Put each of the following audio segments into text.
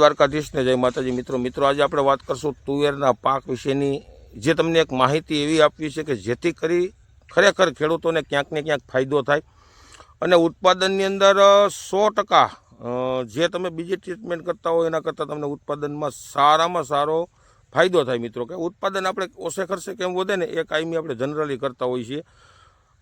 દ્વારકાધીશને જય માતાજી. મિત્રો મિત્રો, આજે આપણે વાત કરશું તુવેરના પાક વિશેની. જે તમને એક માહિતી એવી આપવી છે કે જેથી કરી ખરેખર ખેડૂતોને ક્યાંક ને ક્યાંક ફાયદો થાય. અને ઉત્પાદનની અંદર સો ટકા જે તમે બીજી ટ્રીટમેન્ટ કરતા હોય એના કરતાં તમને ઉત્પાદનમાં સારામાં સારો ફાયદો થાય મિત્રો. કે ઉત્પાદન આપણે ઓછે ખર્ચે કેમ વધે ને એ કાયમી આપણે જનરલી કરતા હોઈએ છીએ.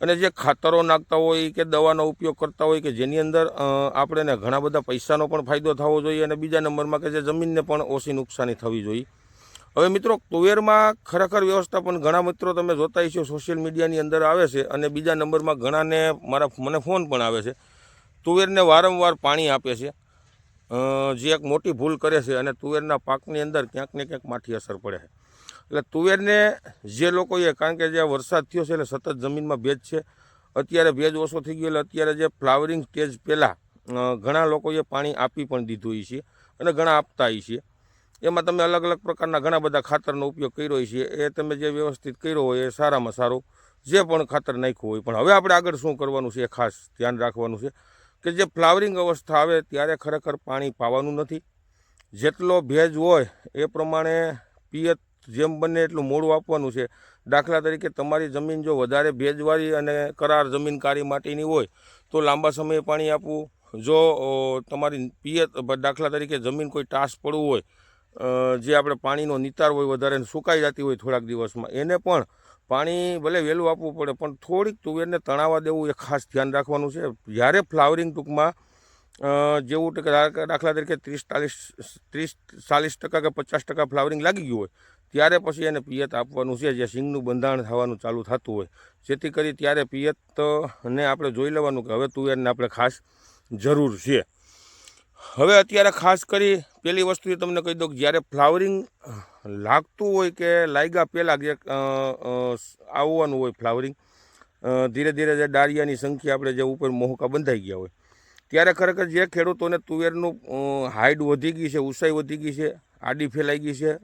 અને જે ખાતરો નાખતા હોય કે દવાનો ઉપયોગ કરતા હોય કે જેની અંદર આપણેને ઘણા બધા પૈસાનો પણ ફાયદો થવો જોઈએ અને બીજા નંબરમાં કે જે જમીનને પણ ઓછી નુકસાની થવી જોઈએ. હવે મિત્રો, તુવેરમાં ખરેખર વ્યવસ્થાપન ઘણા મિત્રો તમે જોતા હશો, સોશિયલ મીડિયાની અંદર આવે છે અને બીજા નંબરમાં ઘણાને મારા મને ફોન પણ આવે છે. તુવેરને વારંવાર પાણી આપે છે. જે એક મોટી ભૂલ કરે છે અને તુવેરના પાકની અંદર ક્યાંક ને ક્યાંક માઠી અસર પડે છે. એટલે તુવેરને જે લોકોએ કારણ કે જે વરસાદ થયો છે એટલે સતત જમીનમાં ભેજ છે, અત્યારે ભેજ ઓછો થઈ ગયો એટલે અત્યારે જે ફ્લાવરિંગ સ્ટેજ પહેલાં ઘણા લોકોએ પાણી આપી પણ દીધું છે અને ઘણા આપતા છે. એમાં તમે અલગ અલગ પ્રકારના ઘણા બધા ખાતરનો ઉપયોગ કર્યો છે. એ તમે જે વ્યવસ્થિત કર્યો હોય એ સારામાં સારું. જે પણ ખાતર નાખ્યું હોય, પણ હવે આપણે આગળ શું કરવાનું છે એ ખાસ ધ્યાન રાખવાનું છે કે જે ફ્લાવરિંગ અવસ્થા આવે ત્યારે ખરેખર પાણી પાવાનું નથી. જેટલો ભેજ હોય એ પ્રમાણે પિયત જેમ બને એટલું મોડું આપવાનું છે. દાખલા તરીકે તમારી જમીન જો વધારે ભેજવાળી અને કરાર જમીન કાળી માટીની હોય, તો લાંબા સમયે પાણી આપવું. જો તમારી પિયત દાખલા તરીકે જમીન કોઈ ટાસ પડવું હોય જે આપણે પાણીનો નિતાર હોય વધારે સુકાઈ જતી હોય થોડાક દિવસમાં, એને પણ પાણી ભલે વહેલું આપવું પડે, પણ થોડીક તુવેરને તણાવવા દેવું એ ખાસ ધ્યાન રાખવાનું છે. જ્યારે ફ્લાવરિંગ ટૂંકમાં જેવું ટકા દાખલા તરીકે ત્રીસ ચાલીસ ત્રીસ ચાલીસ ટકા કે પચાસ ટકા ફ્લાવરિંગ લાગી ગયું હોય, ત્યારે પછી એને પિયત આપવાનું છે, જે સિંગનું બંધારણ થવાનું ચાલુ થતું હોય. જેથી કરી ત્યારે પિયતને આપણે જોઈ લેવાનું કે હવે તુવેરને આપણે ખાસ જરૂર છે. હવે અત્યારે ખાસ કરી પેલી વસ્તુ એ તમને કહી દઉં કે જ્યારે ફ્લાવરિંગ લાગતું હોય કે લાગ્યા પહેલાં જે આવવાનું હોય ફ્લાવરિંગ ધીરે ધીરે જે ડાળિયાની સંખ્યા આપણે જે ઉપર મોહકા બંધાઈ ગયા હોય ત્યારે ખરેખર જે ખેડૂતોને તુવેરનું હાઈટ વધી ગઈ છે, ઊંચાઈ વધી ગઈ છે, આડી ફેલાઈ ગઈ છે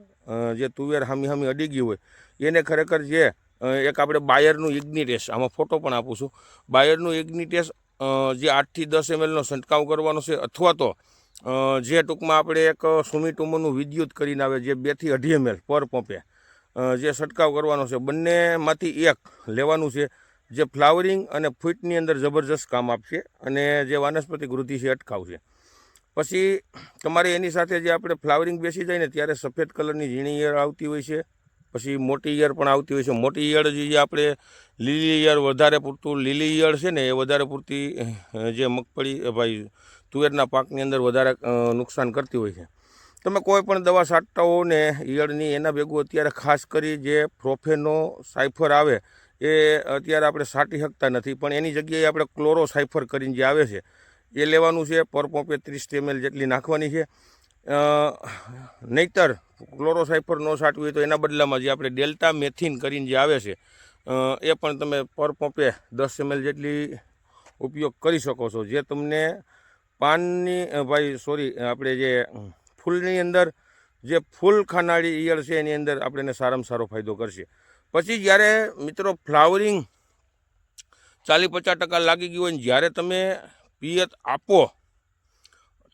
જે તુવેર હામી હામી અડી ગઈ હોય, એને ખરેખર જે એક આપણે બાયરનું ઇગ્નિટેસ, આમાં ફોટો પણ આપું છું, બાયરનું ઇગ્નિટેસ જે આઠથી દસ એમએલનો છંટકાવ કરવાનો છે, અથવા તો જે ટૂંકમાં આપણે એક સુમિટોમોનું વિદ્યુત કરીને આવે, જે બેથી અઢી એમએલ પર પંપે જે છંટકાવ કરવાનો છે, બંનેમાંથી એક લેવાનું છે જે ફ્લાવરિંગ અને ફૂટની અંદર જબરજસ્ત કામ આપશે અને જે વાનસ્પતિક વૃદ્ધિ છે અટકાવશે. પછી તમારે એની સાથે જે આપણે ફ્લાવરિંગ બેસી જાય ને ત્યારે સફેદ કલરની ઝીણી ઈયળ આવતી હોય છે, પછી મોટી ઈયળ પણ આવતી હોય છે. મોટી ઈયળ જે આપણે લીલી ઈયળ વધારે પૂરતું, લીલી ઈયળ છે ને એ વધારે પૂરતી જે મગફળી ભાઈ, તુવેરના પાકની અંદર વધારે નુકસાન કરતી હોય છે. તમે કોઈ પણ દવા છાંટતા હો ને ઈયળની એના ભેગું અત્યારે ખાસ કરી જે પ્રોફેનો સાયફર આવે એ અત્યારે આપણે છાંટી શકતા નથી, પણ એની જગ્યાએ આપણે ક્લોરોસાઇફર કરીને જે આવે છે, એ લેવાનું છે, પર પોપે ત્રીસ એમએલ જેટલી નાખવાની છે. નહીતર ક્લોરોસાઇફર ન હોય તો એના બદલામાં જે આપણે ડેલ્ટા મેથિન કરીને જે આવે છે એ પણ તમે પર પોપે દસ એમએલ જેટલી ઉપયોગ કરી શકો છો. જે તમને પાનની ભાઈ, સોરી, આપણે જે ફૂલની અંદર જે ફૂલ ખાનાળી ઈયળ છે એની અંદર આપણે સારામાં સારો ફાયદો કરશે. પછી જ્યારે મિત્રો ફ્લાવરિંગ ચાલીસ પચાસ ટકા લાગી ગયું હોય જ્યારે તમે પિયત આપો,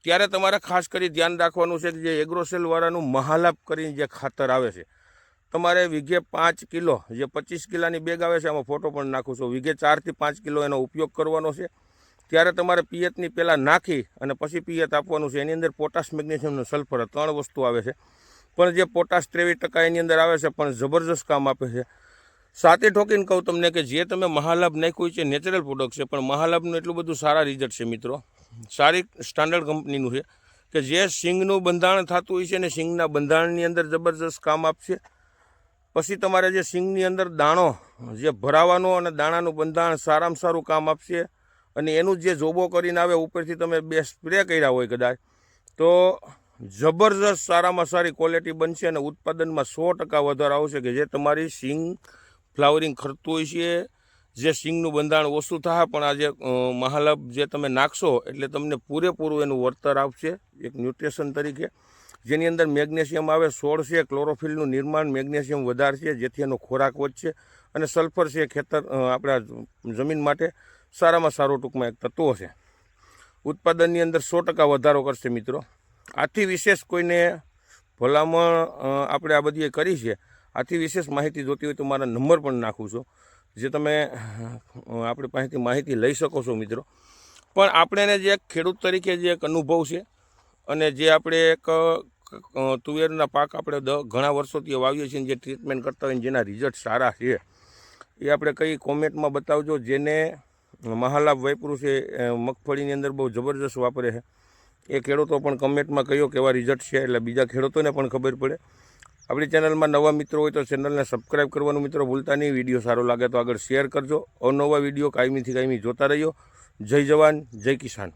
ત્યારે તમારે ખાસ કરી ધ્યાન રાખવાનું છે કે જે એગ્રોસેલવાળાનું મહાલાપ કરીને જે ખાતર આવે છે. તમારે વીઘે પાંચ કિલો, જે પચીસ કિલાની બેગ આવે છે, આમાં ફોટો પણ નાખું છું. વીઘે ચારથી પાંચ કિલો એનો ઉપયોગ કરવાનો છે. ત્યારે તમારે પિયતની પહેલાં નાખી અને પછી પિયત આપવાનું છે. એની અંદર પોટાશ મેગ્નેશિયમ અને સલ્ફર ત્રણ વસ્તુ આવે છે. પણ જે પોટાશ ત્રેવીસ ટકા એની અંદર આવે છે, પણ જબરજસ્ત કામ આપે છે. સાથે ઠોકીને કહું તમને કે જે તમે મહાલાભ નાખ્યું છે નેચરલ પ્રોડક્ટ છે, પણ મહાલાભનું એટલું બધું સારા રિઝલ્ટ છે મિત્રો. સારી સ્ટાન્ડર્ડ કંપનીનું છે કે જે સિંગનું બંધારણ થતું હોય છે ને સિંગના બંધારણની અંદર જબરજસ્ત કામ આપશે. પછી તમારે જે સિંગની અંદર દાણો, જે ભરાવાનો અને દાણાનું બંધારણ સારામાં સારું કામ આપશે અને એનું જે જોબો કરીને આવે, ઉપરથી તમે બે સ્પ્રે કર્યા હોય કદાચ, તો જબરજસ્ત સારામાં સારી ક્વોલિટી બનશે અને ઉત્પાદનમાં સો ટકા વધારો આવશે કે જે તમારી સિંગ ફ્લાવરિંગ ખરતું હોય છે જે સિંગનું બંધારણ ઓછું થાય પણ આ જે અ, જે તમે નાખશો એટલે તમને પૂરેપૂરું એનું વળતર આપશે એક ન્યુટ્રિશન તરીકે. જેની અંદર મેગ્નેશિયમ આવે સોળ છે ક્લોરોફિલનું નિર્માણ મેગ્નેશિયમ વધારશે જેથી એનો ખોરાક વધશે અને સલ્ફર છે ખેતર આપણા જમીન માટે સારામાં સારું ટૂંકમાં એક તત્વો છે. ઉત્પાદનની અંદર સો ટકા વધારો કરશે મિત્રો. આથી વિશેષ કોઈને ભલામણ આપણે આ બધી કરી છે. આથી વિશેષ માહિતી જોતી હોય તો મારા નંબર પણ નાખું છું, જે તમે આપણે પાસેથી માહિતી લઈ શકો છો મિત્રો. પણ આપણે જે એક ખેડૂત તરીકે જે એક અનુભવ છે અને જે આપણે એક તુવેરના પાક આપણે ઘણા વર્ષોથી વાવીએ છીએ જે ટ્રીટમેન્ટ કરતા હોય જેના રિઝલ્ટ સારા છે, એ આપણે કઈ કોમેન્ટમાં બતાવજો, જેને મહાલાભ વાપરું છે મગફળીની અંદર બહુ જબરજસ્ત વાપરે છે. એ ખેડૂતો પણ કમેન્ટમાં કહ્યો કેવા રિઝલ્ટ છે એટલે બીજા ખેડૂતોને પણ ખબર પડે. આપણી ચેનલમાં નવા મિત્રો હોય તો ચેનલને સબસ્ક્રાઈબ કરવાનું મિત્રો ભૂલતા નહીં. વીડિયો સારો લાગે તો આગળ શેર કરજો. અવનવા વીડિયો કાયમીથી કાયમી જોતા રહ્યો જય જવાન, જય કિસાન.